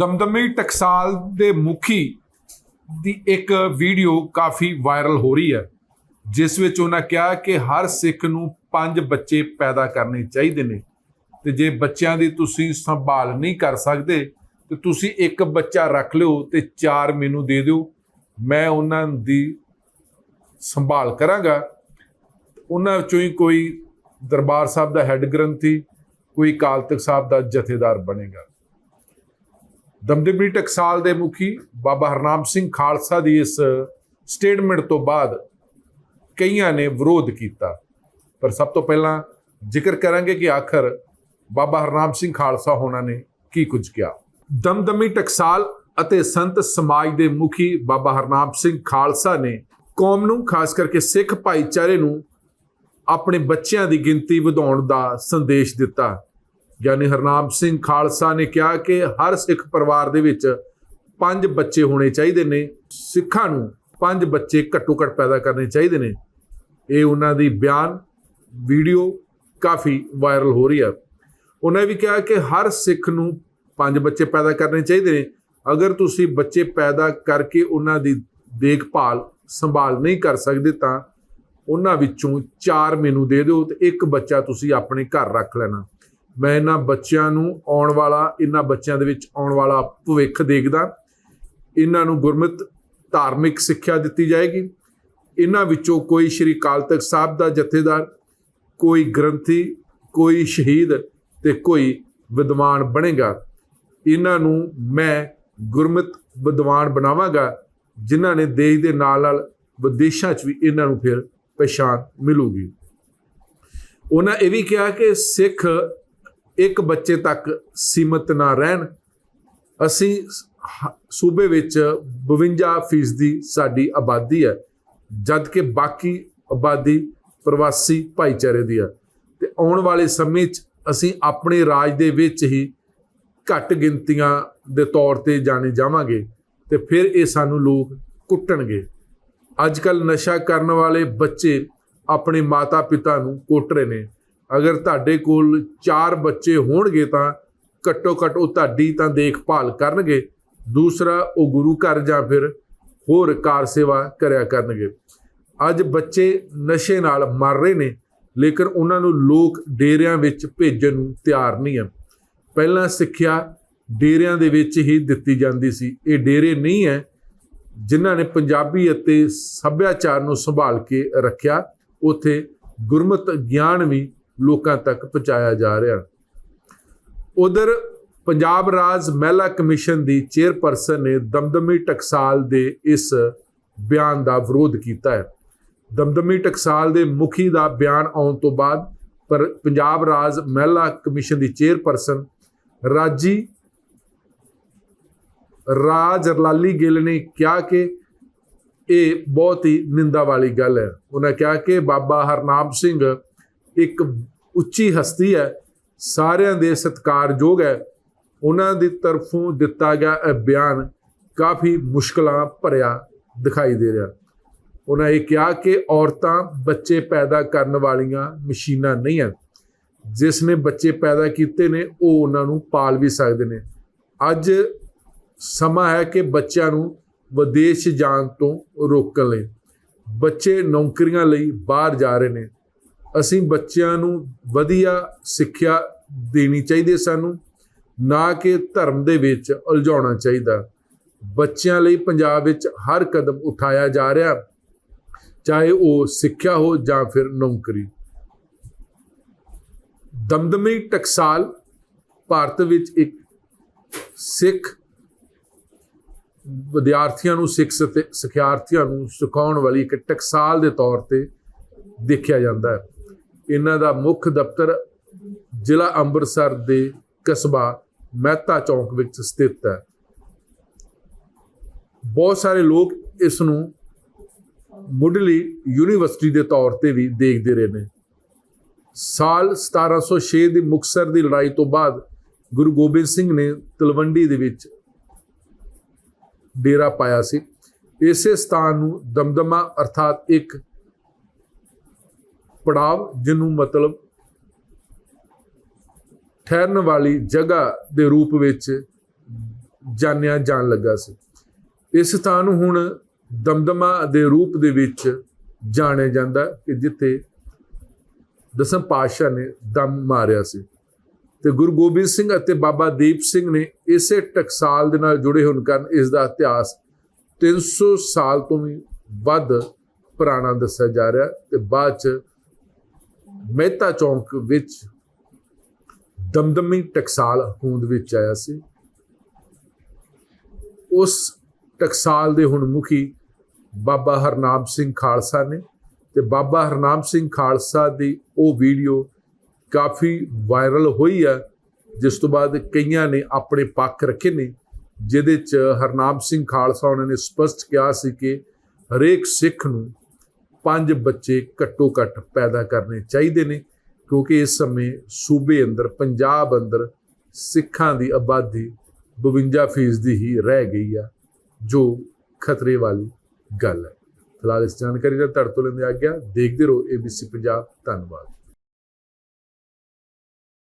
ਦਮਦਮੀ ਟਕਸਾਲ ਦੇ ਮੁਖੀ ਦੀ ਇੱਕ ਵੀਡੀਓ ਕਾਫੀ ਵਾਇਰਲ ਹੋ ਰਹੀ ਹੈ, ਜਿਸ ਵਿੱਚ ਉਹਨਾਂ ਕਿਹਾ ਕਿ ਹਰ ਸਿੱਖ ਨੂੰ ਪੰਜ ਬੱਚੇ ਪੈਦਾ ਕਰਨੇ ਚਾਹੀਦੇ ਨੇ ਤੇ ਜੇ ਬੱਚਿਆਂ ਦੀ ਤੁਸੀਂ ਸੰਭਾਲ ਨਹੀਂ ਕਰ ਸਕਦੇ ਤੇ ਤੁਸੀਂ ਇੱਕ ਬੱਚਾ ਰੱਖ ਲਿਓ ਤੇ ਚਾਰ ਮੈਨੂੰ ਦੇ ਦਿਓ, ਮੈਂ ਉਹਨਾਂ ਦੀ ਸੰਭਾਲ ਕਰਾਂਗਾ। ਉਹਨਾਂ ਵਿੱਚੋਂ ਹੀ ਕੋਈ ਦਰਬਾਰ ਸਾਹਿਬ ਦਾ ਹੈੱਡ ਗ੍ਰੰਥੀ, ਕੋਈ ਅਕਾਲ ਤਖਤ ਸਾਹਿਬ ਦਾ ਜਥੇਦਾਰ ਬਣੇਗਾ। ਦਮਦਮੀ ਟਕਸਾਲ ਦੇ ਮੁਖੀ ਬਾਬਾ ਹਰਨਾਮ ਸਿੰਘ ਖਾਲਸਾ ਦੀ ਇਸ ਸਟੇਟਮੈਂਟ ਤੋਂ ਬਾਅਦ ਕਈਆਂ ਨੇ ਵਿਰੋਧ ਕੀਤਾ। ਪਰ ਸਭ ਤੋਂ ਪਹਿਲਾਂ ਜ਼ਿਕਰ ਕਰਾਂਗੇ ਕਿ ਆਖਰ ਬਾਬਾ ਹਰਨਾਮ ਸਿੰਘ ਖਾਲਸਾ ਹੋਣਾ ਨੇ ਕੀ ਕੁਝ ਕਿਹਾ। ਦਮਦਮੀ ਟਕਸਾਲ ਅਤੇ ਸੰਤ ਸਮਾਜ ਦੇ ਮੁਖੀ ਬਾਬਾ ਹਰਨਾਮ ਸਿੰਘ ਖਾਲਸਾ ਨੇ ਕੌਮ ਨੂੰ, ਖਾਸ ਕਰਕੇ ਸਿੱਖ ਭਾਈਚਾਰੇ ਨੂੰ, ਆਪਣੇ ਬੱਚਿਆਂ ਦੀ ਗਿਣਤੀ ਵਧਾਉਣ ਦਾ ਸੰਦੇਸ਼ ਦਿੱਤਾ। ਗਿਆਨੀ ਹਰਨਾਮ ਸਿੰਘ ਖਾਲਸਾ ਨੇ ਕਿਹਾ ਕਿ ਹਰ ਸਿੱਖ ਪਰਿਵਾਰ ਦੇ ਵਿੱਚ ਪੰਜ ਬੱਚੇ ਹੋਣੇ ਚਾਹੀਦੇ ਨੇ। ਸਿੱਖਾਂ ਨੂੰ ਪੰਜ ਬੱਚੇ ਘੱਟੋ ਘੱਟ ਪੈਦਾ ਕਰਨੇ ਚਾਹੀਦੇ ਨੇ। ਇਹ ਉਹਨਾਂ ਦੀ ਬਿਆਨ, ਵੀਡੀਓ ਕਾਫੀ ਵਾਇਰਲ ਹੋ ਰਹੀ ਹੈ ਉਹਨਾਂ ਵੀ ਕਿਹਾ ਕਿ ਹਰ ਸਿੱਖ ਨੂੰ ਪੰਜ ਬੱਚੇ ਪੈਦਾ ਕਰਨੇ ਚਾਹੀਦੇ ਨੇ। ਅਗਰ ਤੁਸੀਂ ਬੱਚੇ ਪੈਦਾ ਕਰਕੇ ਉਹਨਾਂ ਦੀ ਦੇਖਭਾਲ, ਸੰਭਾਲ ਨਹੀਂ ਕਰ ਸਕਦੇ ਤਾਂ ਉਹਨਾਂ ਵਿੱਚੋਂ ਚਾਰ ਮੈਨੂੰ ਦੇ ਦਿਓ ਤੇ ਇੱਕ ਬੱਚਾ ਤੁਸੀਂ ਆਪਣੇ ਘਰ ਰੱਖ ਲੈਣਾ। ਮੈਂ ਇਹਨਾਂ ਬੱਚਿਆਂ ਨੂੰ ਆਉਣ ਵਾਲਾ, ਇਹਨਾਂ ਬੱਚਿਆਂ ਦੇ ਵਿੱਚ ਆਉਣ ਵਾਲਾ ਭਵਿੱਖ ਦੇਖਦਾ। ਇਹਨਾਂ ਨੂੰ ਗੁਰਮਤ ਧਾਰਮਿਕ ਸਿੱਖਿਆ ਦਿੱਤੀ ਜਾਏਗੀ। ਇਹਨਾਂ ਵਿੱਚੋਂ ਕੋਈ ਸ਼੍ਰੀ ਅਕਾਲ ਤਖਤ ਸਾਹਿਬ ਦਾ ਜਥੇਦਾਰ, ਕੋਈ ਗ੍ਰੰਥੀ, ਕੋਈ ਸ਼ਹੀਦ ਤੇ ਕੋਈ ਵਿਦਵਾਨ ਬਣੇਗਾ। ਇਹਨਾਂ ਨੂੰ ਮੈਂ ਗੁਰਮਤ ਵਿਦਵਾਨ ਬਣਾਵਾਂਗਾ, ਜਿਨ੍ਹਾਂ ਨੇ ਦੇਸ਼ ਦੇ ਨਾਲ ਨਾਲ ਵਿਦੇਸ਼ਾਂ 'ਚ ਵੀ ਇਹਨਾਂ ਨੂੰ ਫਿਰ ਪਛਾਣ ਮਿਲੂਗੀ। ਉਹਨਾਂ ਇਹ ਵੀ ਕਿਹਾ ਕਿ ਸਿੱਖ ਇੱਕ ਬੱਚੇ ਤੱਕ ਸੀਮਤ ਨਾ ਰਹਿਣ। ਅਸੀਂ ਹ- ਸੂਬੇ ਵਿੱਚ 52% ਦੀ ਸਾਡੀ ਆਬਾਦੀ ਹੈ ਜਦ ਕਿ ਬਾਕੀ ਆਬਾਦੀ ਪ੍ਰਵਾਸੀ ਭਾਈਚਾਰੇ ਦੀ ਹੈ। ਤੇ ਆਉਣ ਵਾਲੇ ਸਮੇਂ 'ਚ ਅਸੀਂ ਆਪਣੇ ਰਾਜ ਦੇ ਵਿੱਚ ਹੀ ਘੱਟ ਗਿਣਤੀਆਂ ਦੇ ਤੌਰ ਤੇ ਜਾਣੇ ਜਾਵਾਂਗੇ ਤੇ ਫਿਰ ਇਹ ਸਾਨੂੰ ਲੋਕ ਕੁੱਟਣਗੇ। ਅੱਜ ਕੱਲ ਨਸ਼ਾ ਕਰਨ ਵਾਲੇ ਬੱਚੇ ਆਪਣੇ ਮਾਤਾ ਪਿਤਾ ਨੂੰ ਕੁੱਟ ਰਹੇ ਨੇ। ਅਗਰ ਤੁਹਾਡੇ ਕੋਲ ਚਾਰ ਬੱਚੇ ਹੋਣਗੇ ਤਾਂ ਘੱਟੋ ਘੱਟ ਉਹ ਤੁਹਾਡੀ ਤਾਂ ਦੇਖਭਾਲ ਕਰਨਗੇ। ਦੂਸਰਾ, ਉਹ ਗੁਰੂ ਘਰ ਜਾਂ ਫਿਰ ਹੋਰ ਕਾਰ ਸੇਵਾ ਕਰਿਆ ਕਰਨਗੇ। ਅੱਜ ਬੱਚੇ ਨਸ਼ੇ ਨਾਲ ਮਰ ਰਹੇ ਨੇ, ਲੇਕਿਨ ਉਹਨਾਂ ਨੂੰ ਲੋਕ ਡੇਰਿਆਂ ਵਿੱਚ ਭੇਜਣ ਨੂੰ ਤਿਆਰ ਨਹੀਂ ਹੈ ਪਹਿਲਾਂ ਸਿੱਖਿਆ ਡੇਰਿਆਂ ਦੇ ਵਿੱਚ ਹੀ ਦਿੱਤੀ ਜਾਂਦੀ ਸੀ। ਇਹ ਡੇਰੇ ਨਹੀਂ ਹੈ, ਜਿਨ੍ਹਾਂ ਨੇ ਪੰਜਾਬੀ ਅਤੇ ਸੱਭਿਆਚਾਰ ਨੂੰ ਸੰਭਾਲ ਕੇ ਰੱਖਿਆ। ਉਥੇ ਗੁਰਮਤ ਗਿਆਨ ਵੀ ਲੋਕਾਂ ਤੱਕ ਪਹੁੰਚਾਇਆ ਜਾ ਰਿਹਾ। ਉਧਰ ਪੰਜਾਬ ਰਾਜ ਮਹਿਲਾ ਕਮਿਸ਼ਨ ਦੀ ਚੇਅਰਪਰਸਨ ਨੇ ਦਮਦਮੀ ਟਕਸਾਲ ਦੇ ਇਸ ਬਿਆਨ ਦਾ ਵਿਰੋਧ ਕੀਤਾ ਹੈ। ਦਮਦਮੀ ਟਕਸਾਲ ਦੇ ਮੁਖੀ ਦਾ ਬਿਆਨ ਆਉਣ ਤੋਂ ਬਾਅਦ ਪਰ ਪੰਜਾਬ ਰਾਜ ਮਹਿਲਾ ਕਮਿਸ਼ਨ ਦੀ ਚੇਅਰਪਰਸਨ ਰਾਜੀ ਰਾਜ ਰਲਾਲੀ ਗਿੱਲ ਨੇ ਕਿਹਾ ਕਿ ਇਹ ਬਹੁਤ ਹੀ ਨਿੰਦਾ ਵਾਲੀ ਗੱਲ ਹੈ। ਉਹਨਾਂ ਕਿਹਾ ਕਿ ਬਾਬਾ ਹਰਨਾਮ ਸਿੰਘ ਇੱਕ ਉੱਚੀ ਹਸਤੀ ਹੈ, ਸਾਰਿਆਂ ਦੇ ਸਤਿਕਾਰਯੋਗ ਹੈ। ਉਹਨਾਂ ਦੀ ਤਰਫੋਂ ਦਿੱਤਾ ਗਿਆ ਇਹ ਬਿਆਨ ਕਾਫੀ ਮੁਸ਼ਕਲਾਂ ਭਰਿਆ ਦਿਖਾਈ ਦੇ ਰਿਹਾ। ਉਹਨਾਂ ਇਹ ਕਿਹਾ ਕਿ ਔਰਤਾਂ ਬੱਚੇ ਪੈਦਾ ਕਰਨ ਵਾਲੀਆਂ ਮਸ਼ੀਨਾਂ ਨਹੀਂ ਹਨ। ਜਿਸ ਨੇ ਬੱਚੇ ਪੈਦਾ ਕੀਤੇ ਨੇ, ਉਹ ਉਹਨਾਂ ਨੂੰ ਪਾਲ ਵੀ ਸਕਦੇ ਨੇ। ਅੱਜ ਸਮਾਂ ਹੈ ਕਿ ਬੱਚਿਆਂ ਨੂੰ ਵਿਦੇਸ਼ ਜਾਣ ਤੋਂ ਰੋਕਣ ਲਈ। ਬੱਚੇ ਨੌਕਰੀਆਂ ਲਈ ਬਾਹਰ ਜਾ ਰਹੇ ਨੇ। ਅਸੀਂ ਬੱਚਿਆਂ ਨੂੰ ਵਧੀਆ ਸਿੱਖਿਆ ਦੇਣੀ ਚਾਹੀਦੀ ਸਾਨੂੰ, ਨਾ ਕਿ ਧਰਮ ਦੇ ਵਿੱਚ ਉਲਝਾਉਣਾ ਚਾਹੀਦਾ। ਬੱਚਿਆਂ ਲਈ ਪੰਜਾਬ ਵਿੱਚ ਹਰ ਕਦਮ ਉਠਾਇਆ ਜਾ ਰਿਹਾ, ਚਾਹੇ ਉਹ ਸਿੱਖਿਆ ਹੋ ਜਾਂ ਫਿਰ ਨੌਕਰੀ। ਦਮਦਮੀ ਟਕਸਾਲ ਭਾਰਤ ਵਿੱਚ ਇੱਕ ਸਿੱਖ ਵਿਦਿਆਰਥੀਆਂ ਨੂੰ, ਸਿੱਖ ਸਤੇ ਸਿਖਿਆਰਥੀਆਂ ਨੂੰ ਸਿਖਾਉਣ ਵਾਲੀ ਇੱਕ ਟਕਸਾਲ ਦੇ ਤੌਰ ਤੇ ਦੇਖਿਆ ਜਾਂਦਾ ਹੈ। ਇਹਨਾਂ ਦਾ ਮੁੱਖ ਦਫ਼ਤਰ ਜ਼ਿਲ੍ਹਾ ਅੰਮ੍ਰਿਤਸਰ ਦੇ ਕਸਬਾ ਮਹਿਤਾ ਚੌਂਕ ਵਿੱਚ ਸਥਿਤ ਹੈ। ਬਹੁਤ ਸਾਰੇ ਲੋਕ ਇਸ ਨੂੰ ਮੁੱਢਲੀ ਯੂਨੀਵਰਸਿਟੀ ਦੇ ਤੌਰ ਤੇ ਵੀ ਦੇਖਦੇ ਰਹੇ ਨੇ। ਸਾਲ 1706 ਦੀ ਮੁਕਤਸਰ ਦੀ ਲੜਾਈ ਤੋਂ ਬਾਅਦ ਗੁਰੂ ਗੋਬਿੰਦ ਸਿੰਘ ਨੇ ਤਲਵੰਡੀ ਦੇ ਵਿੱਚ ਡੇਰਾ ਪਾਇਆ ਸੀ। ਇਸੇ ਸਥਾਨ ਨੂੰ ਦਮਦਮਾ ਅਰਥਾਤ ਇੱਕ ਪੜਾਵ, ਜਿਹਨੂੰ ਮਤਲਬ ਠਹਿਰਨ ਵਾਲੀ ਜਗ੍ਹਾ ਦੇ ਰੂਪ ਵਿੱਚ ਜਾਣਿਆ ਜਾਣ ਲੱਗਾ ਸੀ। ਇਸ ਥਾਂ ਨੂੰ ਹੁਣ ਦਮਦਮਾ ਦੇ ਰੂਪ ਦੇ ਵਿੱਚ ਜਾਣਿਆ ਜਾਂਦਾ ਕਿ ਜਿੱਥੇ ਦਸਮ ਪਾਤਸ਼ਾਹ ਨੇ ਦਮ ਮਾਰਿਆ ਸੀ। ਤੇ ਗੁਰੂ ਗੋਬਿੰਦ ਸਿੰਘ ਅਤੇ ਬਾਬਾ ਦੀਪ ਸਿੰਘ ਨੇ ਇਸੇ ਟਕਸਾਲ ਦੇ ਨਾਲ ਜੁੜੇ ਹੋਣ ਕਾਰਨ ਇਸ ਦਾ ਇਤਿਹਾਸ 300 ਸਾਲ ਤੋਂ ਵੀ ਵੱਧ ਪੁਰਾਣਾ ਦੱਸਿਆ ਜਾ ਰਿਹਾ ਤੇ ਬਾਅਦ ਚ ਮਹਿਤਾ ਚੌਂਕ ਵਿੱਚ ਦਮਦਮੀ ਟਕਸਾਲ ਹੋਂਦ ਵਿੱਚ ਆਇਆ ਸੀ। ਉਸ ਟਕਸਾਲ ਦੇ ਹੁਣ ਮੁਖੀ ਬਾਬਾ ਹਰਨਾਮ ਸਿੰਘ ਖਾਲਸਾ ਨੇ ਤੇ ਬਾਬਾ ਹਰਨਾਮ ਸਿੰਘ ਖਾਲਸਾ ਦੀ ਉਹ ਵੀਡੀਓ ਕਾਫੀ ਵਾਇਰਲ ਹੋਈ ਆ, ਜਿਸ ਤੋਂ ਬਾਅਦ ਕਈਆਂ ਨੇ ਆਪਣੇ ਪੱਖ ਰੱਖੇ ਨੇ, ਜਿਹਦੇ ਚ ਹਰਨਾਮ ਸਿੰਘ ਖਾਲਸਾ ਉਹਨਾਂ ਨੇ ਸਪਸ਼ਟ ਕਿਹਾ ਸੀ ਕਿ ਹਰੇਕ ਸਿੱਖ ਨੂੰ ਪੰਜ ਬੱਚੇ ਘੱਟੋ ਘੱਟ ਪੈਦਾ ਕਰਨੇ ਚਾਹੀਦੇ ਨੇ, ਕਿਉਂਕਿ ਇਸ ਸਮੇਂ ਸੂਬੇ ਅੰਦਰ, ਪੰਜਾਬ ਅੰਦਰ ਸਿੱਖਾਂ ਦੀ ਆਬਾਦੀ 52 ਫੀਸਦੀ ਹੀ ਰਹਿ ਗਈ ਆ, ਜੋ ਖਤਰੇ ਵਾਲੀ ਗੱਲ ਹੈ। ਫਿਲਹਾਲ ਇਸ ਜਾਣਕਾਰੀ ਦਾ ਤੜ ਤੋਂ ਲੈਂਦੇ ਆ ਗਿਆ ਦੇਖਦੇ ਰਹੋ ABC ਪੰਜਾਬ। ਧੰਨਵਾਦ।